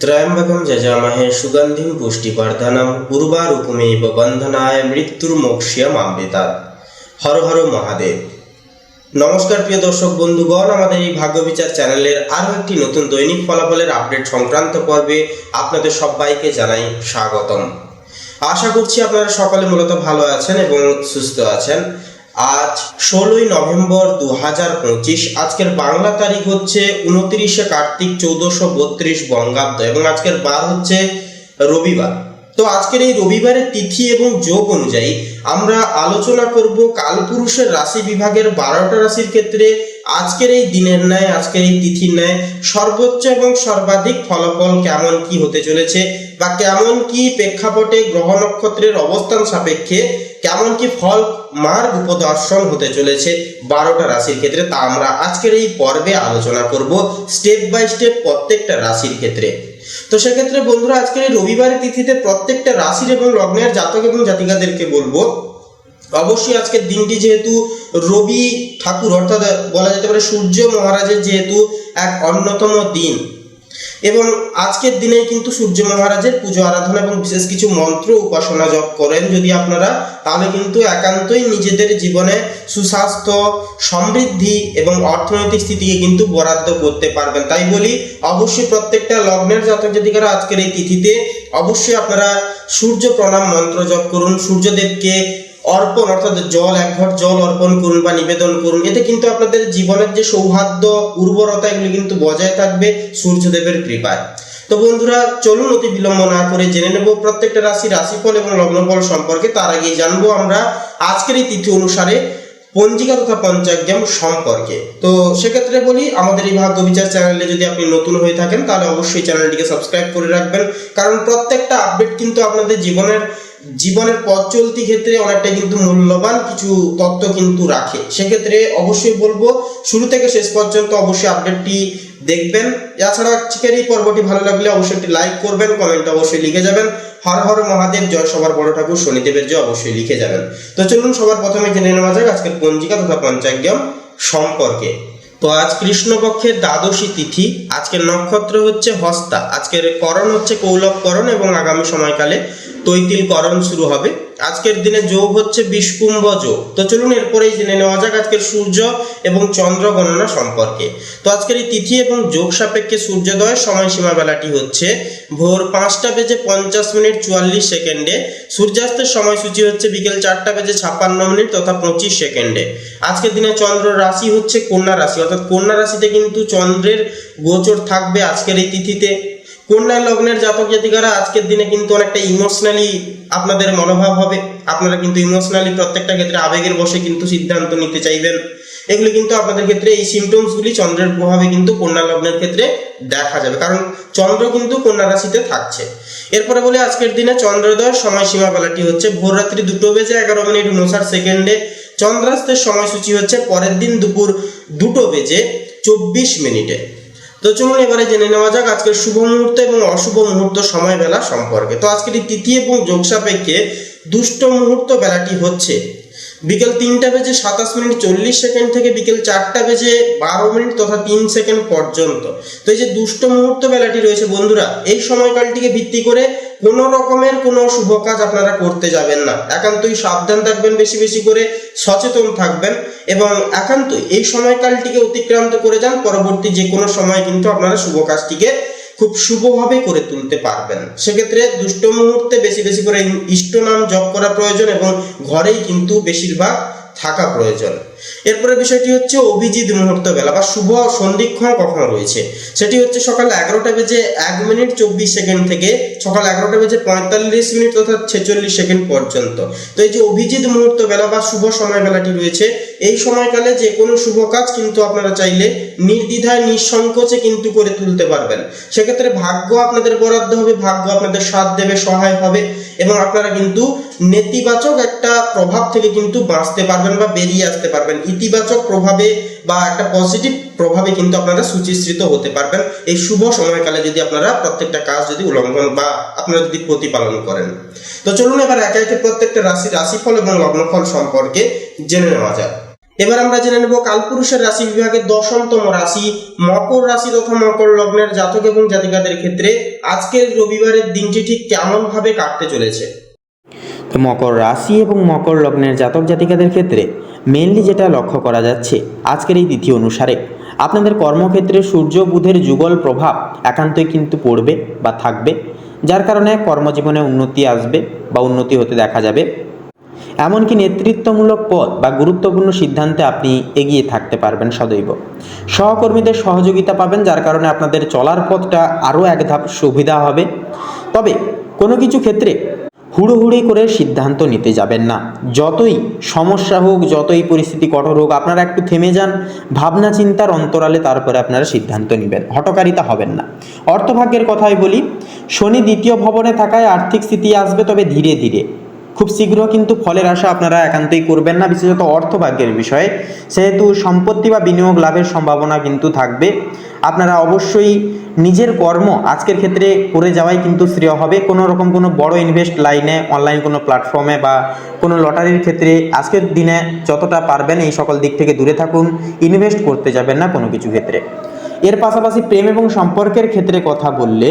ত্রয়ম্বকম যজামহে সুগন্ধিম পুষ্টিবর্ধনম পূর্বারূপমেব বন্ধনায় মৃত্যুর মোক্ষিয়া আমৃতাৎ হর হর মহাদেব নমস্কার প্রিয় দর্শক বন্ধুগণ আমাদের এই ভাগ্য বিচার চ্যানেলের আরও একটি নতুন দৈনিক ফলাফলের আপডেট সংক্রান্ত পর্বে আপনাদের সবাইকে জানাই স্বাগতম। আশা করছি আপনারা সকলে মূলত ভালো আছেন এবং সুস্থ আছেন। আজ ষোলোই নভেম্বর দু হাজার পঁচিশ। আজকের বাংলা তারিখ হচ্ছে উনত্রিশে কার্তিক চৌদ্দশো বত্রিশ বঙ্গাব্দ এবং আজকের বার হচ্ছে রবিবার। তো আজকের এই রবিবারের তিথি এবং যোগ অনুযায়ী আমরা আলোচনা করব কালপুরুষের রাশি বিভাগের বারোটা রাশির ক্ষেত্রে আজকের এই দিনের ন্যায়, আজকের এই তিথির ন্যায় সর্বোচ্চ এবং সর্বাধিক ফলাফল কেমন কি হতে চলেছে বা কেমন কি প্রেক্ষাপটে গ্রহ নক্ষত্রের অবস্থান সাপেক্ষে কেমন কি ফল, মার্গ উপদর্শন হতে চলেছে বারোটা রাশির ক্ষেত্রে। তা আমরা আজকের এই পর্বে আলোচনা করব স্টেপ বাই স্টেপ প্রত্যেকটা রাশির ক্ষেত্রে। তো সেক্ষেত্রে বন্ধুরা, আজকের এই রবিবারের তিথিতে প্রত্যেকটা রাশির এবং লগ্নের জাতক এবং জাতিকাদেরকে বলব, অবশ্যই আজকের দিনটি যেহেতু রবি ঠাকুর, অর্থাৎ বলা যেতে পারে সূর্য মহারাজের যেহেতু এক অন্যতম দিন এবং আজকের দিনে কিন্তু সূর্য মহারাজের পুজো আরাধনা এবং বিশেষ কিছু মন্ত্র উপাসনা জপ করেন যদি আপনারা, তাহলে কিন্তু একান্তই নিজেদের জীবনে সুস্বাস্থ্য, সমৃদ্ধি এবং অর্থনৈতিক স্থিতিকে কিন্তু বরাদ্দ করতে পারবেন। তাই বলি, অবশ্যই প্রত্যেকটা লগ্নের জাতক জাতিকারা আজকের এই তিথিতে অবশ্যই আপনারা সূর্য প্রণাম মন্ত্র জপ করুন। সূর্যদেবকে অর্পণ, অর্থাৎ জল, এক ঘট জল অর্পণ করুন বা নিবেদন করুন, এতে কিন্তু আপনাদের জীবনের যে সৌহার্দ্য, উর্বরতা, এগুলি কিন্তু বজায় থাকবে সূর্যদেবের কৃপায়। তো বন্ধুরা, চলুন অতি বিলম্ব না করে জেনে নেব প্রত্যেকটা রাশি, রাশিফল এবং লগ্নফল সম্পর্কে। তার আগে জানব আমরা আজকের এই তিথি অনুসারে পঞ্জিকা তথা পঞ্চাগ্রাম সম্পর্কে। তো সেক্ষেত্রে বলি, আমাদের এই ভাগ্য বিচার চ্যানেলে যদি আপনি নতুন হয়ে থাকেন, তাহলে অবশ্যই চ্যানেলটিকে সাবস্ক্রাইব করে রাখবেন। কারণ প্রত্যেকটা আপডেট কিন্তু আপনাদের জীবনের জীবনের পথ চলতি ক্ষেত্রে অনেকটা কিন্তু মূল্যবান কিছু তত্ত্ব কিন্তু রাখে। সেক্ষেত্রে অবশ্যই বলব, শুরু থেকে শেষ পর্যন্ত অবশ্যই আপডেটটি দেখবেন। এছাড়া আজকের এই পর্বটি ভালো লাগলে অবশ্যই একটি লাইক করবেন কমেন্ট অবশ্যই লিখে যাবেন। হর হর মহাদেব, জয় সবার বড় ঠাকুর, শনিদেবের জয় অবশ্যই লিখে যাবেন। তো চলুন সবার প্রথমে জেনে নেওয়া যাক আজকের পঞ্জিকা তথা পঞ্চাগ্রাম সম্পর্কে। তো আজ কৃষ্ণপক্ষের দ্বাদশী তিথি, আজকের নক্ষত্র হচ্ছে হস্তা, আজকের করণ হচ্ছে কৌলভকরণ এবং আগামী সময়কালে তৈতিল করণ শুরু হবে। আজকের দিনে যোগ হচ্ছে বিষকুম্ভ যোগ। তো চলুন এরপরেই জেনে নেওয়া যাক আজকের সূর্য এবং চন্দ্র গণনা সম্পর্কে। তো আজকের এই তিথি এবং যোগ সাপেক্ষে সূর্যোদয়ের সময়সীমা বেলাটি হচ্ছে ভোর পাঁচটা বেজে পঞ্চাশ মিনিট চুয়াল্লিশ সেকেন্ডে। সূর্যাস্তের সময়সূচি হচ্ছে বিকেল চারটা বেজে ছাপ্পান্ন মিনিট তথা পঁচিশ সেকেন্ডে। আজকের দিনে চন্দ্র রাশি হচ্ছে কন্যা রাশি। অর্থাৎ কন্যা রাশিতে কিন্তু চন্দ্রের গোচর থাকবে আজকের এই তিথিতে। কন্যা লগ্নের জাতক জাতিকারা আজকের দিনে কিন্তু অনেকটা ইমোশনালি আপনাদের মনোভাব হবে। আপনারা কিন্তু ইমোশনালি প্রত্যেকটা ক্ষেত্রে আবেগের বসে কিন্তু সিদ্ধান্ত নিতে চাইবেন। এগুলি কিন্তু আপনাদের ক্ষেত্রে এই সিমটমসগুলি চন্দ্রের প্রভাবে কিন্তু কন্যা লগ্নের ক্ষেত্রে দেখা যাবে। কারণ চন্দ্র কিন্তু কন্যা রাশিতে থাকছে। এরপরে বলে আজকের দিনে চন্দ্রোদয়ের সময়সীমা বেলাটি হচ্ছে। ভোর রাত্রি দুটো বেজে এগারো মিনিট উনষাট সেকেন্ডে। চন্দ্রাস্তের সময়সূচি হচ্ছে পরের দিন দুপুর দুটো বেজে চব্বিশ মিনিটে। তো চলুন এবারে জেনে নেওয়া যাক আজকের শুভ মুহূর্ত এবং অশুভ মুহূর্ত সময় বেলা সম্পর্কে। তো আজকের এই তিথি এবং যোগ সাপেক্ষে দুষ্ট মুহূর্ত বেলাটি হচ্ছে বিকেল তিনটা বেজে সাতাশ মিনিট চল্লিশ সেকেন্ড থেকে বিকেল চারটা বেজে বারো মিনিট তথা তিন সেকেন্ড পর্যন্ত। তো এই যে দুষ্ট মুহূর্ত বেলাটি রয়েছে, বন্ধুরা, এই সময়কালটিকে ভিত্তি করে কোনো রকমের কোনো শুভ কাজ আপনারা করতে যাবেন না। একান্তই সাবধান থাকবেন, বেশি বেশি করে সচেতন থাকবেন এবং একান্তই এই সময়কালটিকে অতিক্রান্ত করে যান। পরবর্তী যে কোনো সময় কিন্তু আপনারা শুভ কাজটিকে খুব শুভভাবে করে তুলতে পারবেন। সেক্ষেত্রে দুষ্ট মুহূর্তে বেশি বেশি করে ইষ্ট নাম জপ করা প্রয়োজন এবং ঘরেই কিন্তু বেশিরভাগ থাকা প্রয়োজন। এরপরে বিষয়টি হচ্ছে অভিজিৎ মুহূর্ত বেলা বা শুভ সন্ধিক্ষণ কখন রয়েছে। সেটি হচ্ছে সকাল এগারোটা বেজে এক মিনিট চব্বিশ সেকেন্ড থেকে সকাল এগারোটা বেজে পঁয়তাল্লিশ মিনিট তথা ছেচল্লিশ সেকেন্ড পর্যন্ত। তো এই যে অভিজিৎ মুহূর্ত বেলা বা শুভ সময় বেলাটি রয়েছে এই সময়কালে যে কোনো শুভ কাজ কিন্তু আপনারা চাইলে নির্দ্বিধায়, নিঃসংকোচে কিন্তু করে তুলতে পারবেন। সেক্ষেত্রে ভাগ্য আপনাদের বরাদ্দ হবে, ভাগ্য আপনাদের সাথ দেবে, সহায় হবে এবং আপনারা কিন্তু নেতিবাচক একটা প্রভাব থেকে কিন্তু বাঁচতে পারবেন বা বেরিয়ে আসতে পারবেন। ইতিবাচক প্রভাবে বা একটা পজিটিভ প্রভাবে কিন্তু আপনারা সুচিশ্রিত হতে পারবেন। এই শুভ সময়কালে যদি আপনারা প্রত্যেকটা কাজ যদি উল্লঙ্ঘন বা আপনারা যদি প্রতিপালন করেন। তো চলুন এবার একে একে প্রত্যেকটা রাশি, রাশিফল এবং লগ্নফল সম্পর্কে জেনে নেওয়া যাক। এবার আমরা জেনে নেব কালপুরুষের রাশি বিভাগের দশমতম রাশি, মকর রাশি তথা মকর লগ্নের জাতক এবং জাতিকাদের ক্ষেত্রে আজকের রবিবারের দিনটি ঠিক কেমন ভাবে কাটতে চলেছে? তো মকর রাশি এবং মকর লগ্নের জাতক জাতিকাদের ক্ষেত্রে মেনলি যেটা লক্ষ্য করা যাচ্ছে আজকের এই তিথি অনুসারে, আপনাদের কর্মক্ষেত্রে সূর্য, বুধের যুগল প্রভাব একান্তই কিন্তু পড়বে বা থাকবে, যার কারণে কর্মজীবনে উন্নতি আসবে বা উন্নতি হতে দেখা যাবে। এমনকি নেতৃত্বমূলক পদ বা গুরুত্বপূর্ণ সিদ্ধান্তে আপনি এগিয়ে থাকতে পারবেন সদৈব। সহকর্মীদের সহযোগিতা পাবেন, যার কারণে আপনাদের চলার পথটা আরও এক ধাপ সুবিধা হবে। তবে কোনো কিছু ক্ষেত্রে হুড়োহুড়ি করে সিদ্ধান্ত নিতে যাবেন না। যতই সমস্যা হোক, যতই পরিস্থিতি কঠোর হোক, আপনারা একটু থেমে যান, ভাবনা চিন্তার অন্তরালে তারপরে আপনারা সিদ্ধান্ত নেবেন। হটকারিতা হবেন না। অর্থভাগ্যের কথাই বলি, শনি দ্বিতীয় ভবনে থাকায় আর্থিক স্থিতি আসবে, তবে ধীরে ধীরে খুব শীঘ্র কিন্তু ফলের আশা আপনারা একান্তই করবেন না, বিশেষত অর্থভাগ্যের বিষয়ে। সেহেতু সম্পত্তি বা বিনিয়োগ লাভের সম্ভাবনা কিন্তু থাকবে। আপনারা অবশ্যই নিজের কর্ম আজকের ক্ষেত্রে করে যাওয়াই কিন্তু শ্রেয় হবে। কোনো রকম কোনো বড় ইনভেস্ট লাইনে অনলাইন কোনো প্ল্যাটফর্মে বা কোনো লটারির ক্ষেত্রে আজকের দিনে যতটা পারবেন এই সকল দিক থেকে দূরে থাকুন। ইনভেস্ট করতে যাবেন না কোনো কিছু ক্ষেত্রে। এর পাশাপাশি প্রেম এবং সম্পর্কের ক্ষেত্রে কথা বললে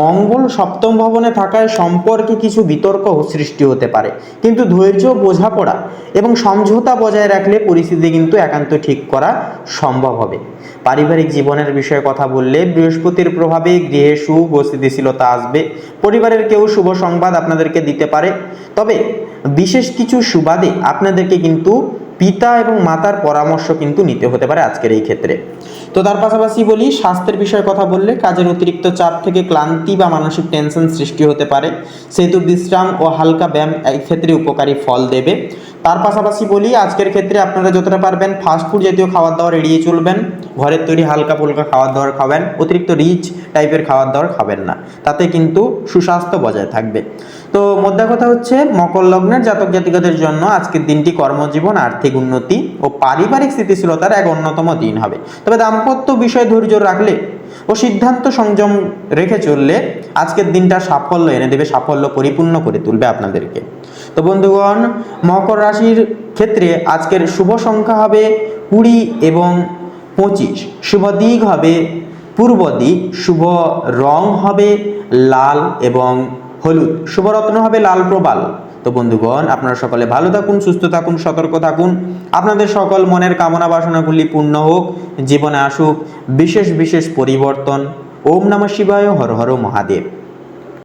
মঙ্গল সপ্তম ভবনে থাকায় সম্পর্কে কিছু বিতর্ক সৃষ্টি হতে পারে। কিন্তু ধৈর্য বোঝাপড়া এবং সমঝোতা বজায় রাখলে পরিস্থিতি কিন্তু একান্ত ঠিক করা সম্ভব হবে। পারিবারিক জীবনের বিষয়ে কথা বললে বৃহস্পতির প্রভাবে গৃহে সুখ ও স্থিতিশীলতা আসবে। পরিবারের কেউ শুভ সংবাদ আপনাদেরকে দিতে পারে। তবে বিশেষ কিছু সুবাদে আপনাদেরকে কিন্তু পিতা এবং মাতার পরামর্শ কিন্তু নিতে হতে পারে আজকের এই ক্ষেত্রে। তো তার পাশাপাশি বলি, স্বাস্থ্যের বিষয়ে কথা বললে কাজের অতিরিক্ত চাপ থেকে ক্লান্তি বা মানসিক টেনশন সৃষ্টি হতে পারে। সেহেতু বিশ্রাম ও হালকা ব্যায়াম এই ক্ষেত্রে উপকারী ফল দেবে। তার পাশাপাশি বলি, আজকের ক্ষেত্রে আপনারা যতটা পারবেন ফাস্টফুড জাতীয় খাবার দাবার এড়িয়ে চলবেন। ঘরের তৈরি হালকা ফুলকা খাবার দাবার খাবেন। অতিরিক্ত রিচ টাইপের খাবার দাবার খাবেন না। তাতে কিন্তু সুস্বাস্থ্য বজায় থাকবে। তো মোদ্দা কথা হচ্ছে, মকর লগ্নের জাতক জাতিকাদের জন্য আজকের দিনটি কর্মজীবন, আর্থিক উন্নতি ও পারিবারিক স্থিতিশীলতার এক অন্যতম দিন হবে। তবে দাম্পত্য বিষয়ে ধৈর্য রাখলে ও সিদ্ধান্ত সংযম রেখে চললে আজকের দিনটা সাফল্য এনে দেবে, সাফল্য পরিপূর্ণ করে তুলবে আপনাদেরকে। তো বন্ধুগণ, মকর রাশির ক্ষেত্রে আজকের শুভ সংখ্যা হবে কুড়ি এবং পঁচিশ। শুভ দিক হবে, পূর্ব দিক শুভ রং হবে লাল এবং হলুদ। শুভরত্ন হবে লাল প্রবাল। তো বন্ধুগণ, আপনারা সকলে ভালো থাকুন, সুস্থ থাকুন, সতর্ক থাকুন। আপনাদের সকল মনের কামনা বাসনাগুলি পূর্ণ হোক। জীবনে আসুক বিশেষ বিশেষ পরিবর্তন। ওম নমঃ শিবায়, হর হর মহাদেব।